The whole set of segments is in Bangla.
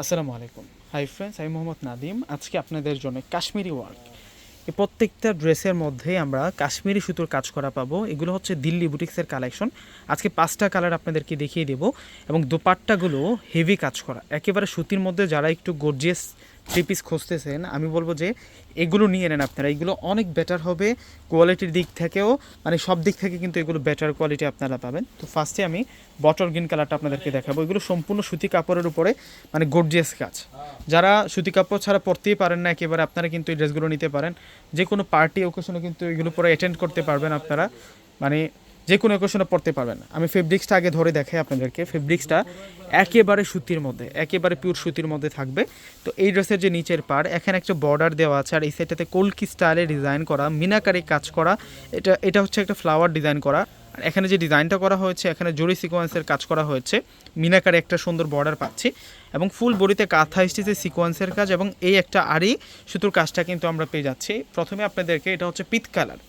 আসসালামু আলাইকুম। হাই ফ্রেন্ডস, আমি মোহাম্মদ নাদিম। আজকে আপনাদের জন্য কাশ্মীরি ওয়ার্ক। এই প্রত্যেকটা ড্রেসের মধ্যে আমরা কাশ্মীরি সুতোর কাজ করা পাবো। এগুলো হচ্ছে দিল্লি বুটিক্সের কালেকশন। আজকে পাঁচটা কালার আপনাদেরকে দেখিয়ে দেবো এবং দোপাট্টাগুলো হেভি কাজ করা। একেবারে সুতির মধ্যে যারা একটু গর্জিয়াস থ্রি পিস খুঁজতেছেন, আমি বলব যে এগুলো নিয়ে নেন আপনারা। এগুলো অনেক বেটার হবে কোয়ালিটির দিক থেকেও মানে সব দিক থেকে কিন্তু এগুলো বেটার কোয়ালিটি আপনারা পাবেন। তো ফার্স্টে আমি বটল গ্রিন কালারটা আপনাদেরকে দেখাবো। এগুলো সম্পূর্ণ সুতি কাপড়ের উপরে মানে গর্জিয়াস কাজ। যারা সুতি কাপড় ছাড়া পরতেই পারেন না, একেবারে আপনারা কিন্তু এই ড্রেসগুলো নিতে পারেন। যে কোনো পার্টি ওকেশনে কিন্তু এগুলো পরে অ্যাটেন্ড করতে পারবেন আপনারা। মানে যে কোনো ওকেশনে পড়তে পারবেন আমি ফেব্রিক্সটা আগে ধরে দেখাই আপনাদেরকে। ফেব্রিক্সটা একেবারে সুতির মধ্যে, একেবারে পিওর সুতির মধ্যে থাকবে। তো এই ড্রেসের যে নিচের পার এখানে একটা বর্ডার দেওয়া আছে আর এই সাইডটাতে কলকি স্টাইলে ডিজাইন করা, মিনাকারি কাজ করা। এটা এটা হচ্ছে একটা ফ্লাওয়ার ডিজাইন করা। আর এখানে যে ডিজাইনটা করা হয়েছে, এখানে জরি সিকোয়েন্সের কাজ করা হয়েছে। মিনাকারে একটা সুন্দর বর্ডার পাচ্ছি। এবং ফুল বডিতে কাঁথা স্টিচে সিকোয়েন্সের কাজ এবং এই একটা আড়ি সুতোর কাজটা কিন্তু আমরা পেয়ে যাচ্ছি। প্রথমে আপনাদেরকে এটা হচ্ছে পিত কালার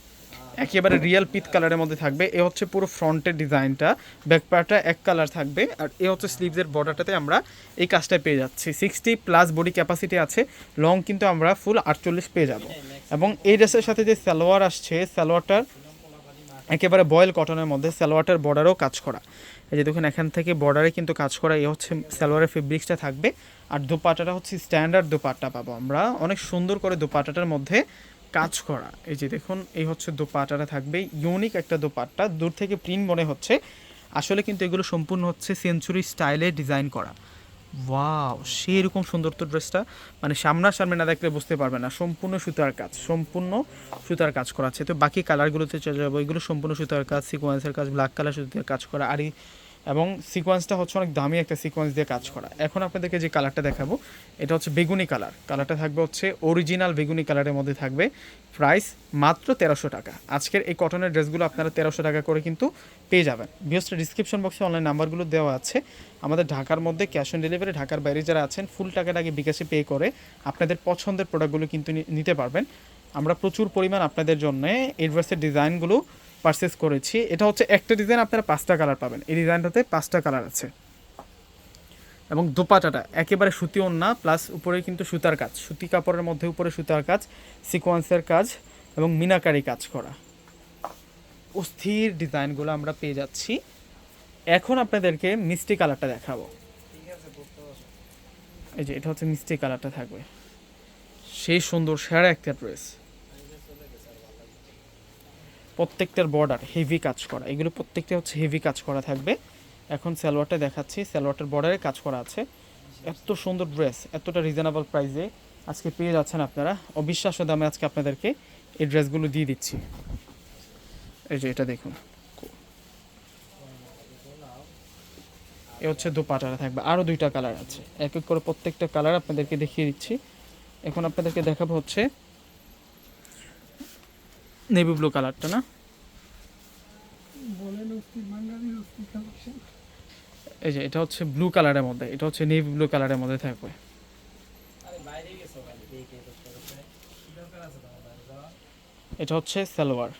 একেবারে রিয়েল পিত কালারের মধ্যে থাকবে। এ হচ্ছে পুরো ফ্রন্টের ডিজাইনটা ব্যাক পার্টটা এক কালার থাকবে। আর এ হচ্ছে স্লিভসের বর্ডারটাতে আমরা এই কাজটা পেয়ে যাচ্ছি। সিক্সটি প্লাস বডি ক্যাপাসিটি আছে। লং কিন্তু আমরা ফুল আটচল্লিশ পেয়ে যাব। এবং এই ড্রেসের সাথে যে সালোয়ার আসছে, সালোয়ারটার একেবারে বয়েল কটনের মধ্যে সালোয়ারটার বর্ডারও কাজ করা। এই যে দেখুন, এখান থেকে বর্ডারে কিন্তু কাজ করা। এই হচ্ছে সালোয়ারের ফেব্রিক্সটা থাকবে। আর দোপাটাটা হচ্ছে স্ট্যান্ডার্ড দোপাট্টা পাবো আমরা। অনেক সুন্দর করে দোপাটাটার মধ্যে কাজ করা। এই যে দেখুন, এই হচ্ছে দোপাটাটা থাকবে। ইউনিক একটা দোপাট্টা। দূর থেকে প্রিন্ট মনে হচ্ছে। আসলে কিন্তু এগুলো সম্পূর্ণ হচ্ছে সেঞ্চুরি স্টাইলে ডিজাইন করা। ওয়াও সেই রকম সুন্দর তো ড্রেসটা মানে সামনাসামনি না দেখলে বুঝতে পারবে না। সম্পূর্ণ সুতার কাজ। সম্পূর্ণ সুতার কাজ করা আছে। তো বাকি কালারগুলোতে চলে যাব। এগুলো সম্পূর্ণ সুতার কাজ সিকোয়েন্সের কাজ ব্ল্যাক কালার সুতার কাজ করা। আর এবং সিকোয়েন্সটা হচ্ছে অনেক দামি একটা সিকোয়েন্স দিয়ে কাজ করা। এখন আপনাদেরকে যে কালারটা দেখাবো, এটা হচ্ছে বেগুনি কালার কালারটা থাকবে হচ্ছে অরিজিনাল বেগুনি কালারের মধ্যে থাকবে প্রাইস মাত্র তেরোশো টাকা। আজকের এই কটনের ড্রেসগুলো আপনারা তেরোশো টাকা করে কিন্তু পেয়ে যাবেন। বিহসটা ডিসক্রিপশন বক্সে অনলাইন নাম্বারগুলো দেওয়া আছে। আমাদের ঢাকার মধ্যে ক্যাশ অন ডেলিভারি ঢাকার বাইরে যারা আছেন ফুল টাকার আগে বিকাশে পে করে আপনাদের পছন্দের প্রোডাক্টগুলো কিন্তু নিতে পারবেন। আমরা প্রচুর পরিমাণ আপনাদের জন্য এই ড্রেসের ডিজাইনগুলো পারচেস করেছি, এটা হচ্ছে একটা ডিজাইন আপনারা পাঁচটা কালার পাবেন। এই ডিজাইনটাতে পাঁচটা কালার আছে। এবং দোপাটাটা একেবারে সুতি ওন্না প্লাস উপরে কিন্তু সুতার কাজ। সুতি কাপড়ের মধ্যে উপরে সুতার কাজ সিকোয়েন্সের কাজ এবং মিনাকারি কাজ করা। অস্থির ডিজাইনগুলো আমরা পেয়ে যাচ্ছি। এখন আপনাদেরকে মিষ্টি কালারটা দেখাবো। এই যে, এটা হচ্ছে মিষ্টি কালারটা থাকবে। সেই সুন্দর, সেরা একটা ড্রেস প্রত্যেকটার বর্ডার হেভি কাজ করা। এগুলো প্রত্যেকটা হচ্ছে হেভি কাজ করা থাকবে। এখন সালোয়ারটা দেখাচ্ছি, সালোয়ারটার বর্ডারে কাজ করা আছে। এত সুন্দর ড্রেস এতটা রিজনেবল প্রাইসে আজকে পেয়ে যাচ্ছেন আপনারা। অবিশ্বাস্য দামে আজকে আপনাদেরকে এই ড্রেসগুলো দিয়ে দিচ্ছি। এই যে এটা দেখুন। এ হচ্ছে দোপাটারা থাকবে। আরও দুইটা কালার আছে। এক এক করে প্রত্যেকটা কালার আপনাদেরকে দেখিয়ে দিচ্ছি। এখন আপনাদেরকে দেখাবো হচ্ছে নেভি ব্লু কালারটা না? এই যে এটা হচ্ছে ব্লু কালারের মধ্যে এটা হচ্ছে নেভি ব্লু কালারের মধ্যে থাকবে। এটা হচ্ছে সালোয়ার।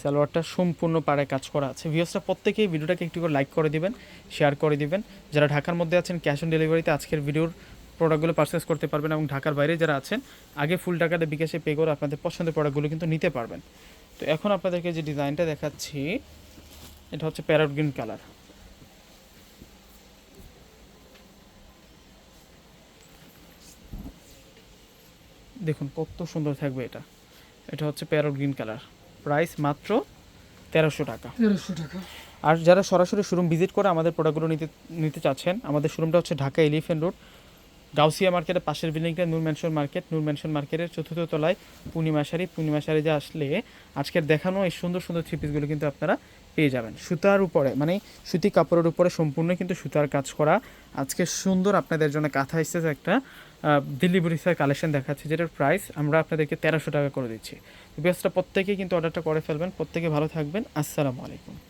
সালোয়ারটা সম্পূর্ণ পাড়ে কাজ করা আছে। ভিউসটা প্রত্যেকেই ভিডিওটাকে একটু করে লাইক করে দিবেন শেয়ার করে দিবেন। যারা ঢাকার মধ্যে আছেন ক্যাশ অন ডেলিভারিতে আজকের ভিডিওর প্রোডাক্টগুলো পারচেস করতে পারবেন এবং ঢাকার বাইরে যারা আছেন আগে ফুল টাকাটা বিকাশে পে করে আপনাদের পছন্দের প্রোডাক্টগুলো কিন্তু নিতে পারবেন। তো এখন আপনাদেরকে যে ডিজাইনটা দেখাচ্ছি এটা হচ্ছে প্যারট গ্রিন কালার দেখুন কত সুন্দর থাকবে এটা। এটা হচ্ছে প্যারট গ্রিন কালার প্রাইস মাত্র তেরোশো টাকা। তেরোশো টাকা। আর যারা সরাসরি শোরুম ভিজিট করে আমাদের প্রোডাক্টগুলো নিতে নিতে চাচ্ছেন আমাদের শোরুমটা হচ্ছে ঢাকা এলিফেন্ট রোড গাউসিয়া মার্কেটের পাশের বিল্ডিংটা Noor mansion market. Noor mansion মার্কেটের চতুর্থ তলায় পূর্ণিমা শাড়ি। পূর্ণিমা শাড়িতে আসলে আজকের দেখানো এই সুন্দর সুন্দর থ্রি পিসগুলো কিন্তু আপনারা পেয়ে যাবেন। সুতার উপরে মানে সুতি কাপড়ের উপরে সম্পূর্ণ কিন্তু সুতার কাজ করা। আজকে সুন্দর আপনাদের জন্য কাঁথা এসেছে একটা দিল্লি বুড়িসার কালেকশন দেখাচ্ছে, যেটার প্রাইস আমরা আপনাদেরকে তেরোশো টাকা করে দিচ্ছি। বেস্টটা প্রত্যেকেই কিন্তু অর্ডারটা করে ফেলবেন, প্রত্যেকে ভালো থাকবেন। আসসালামু আলাইকুম।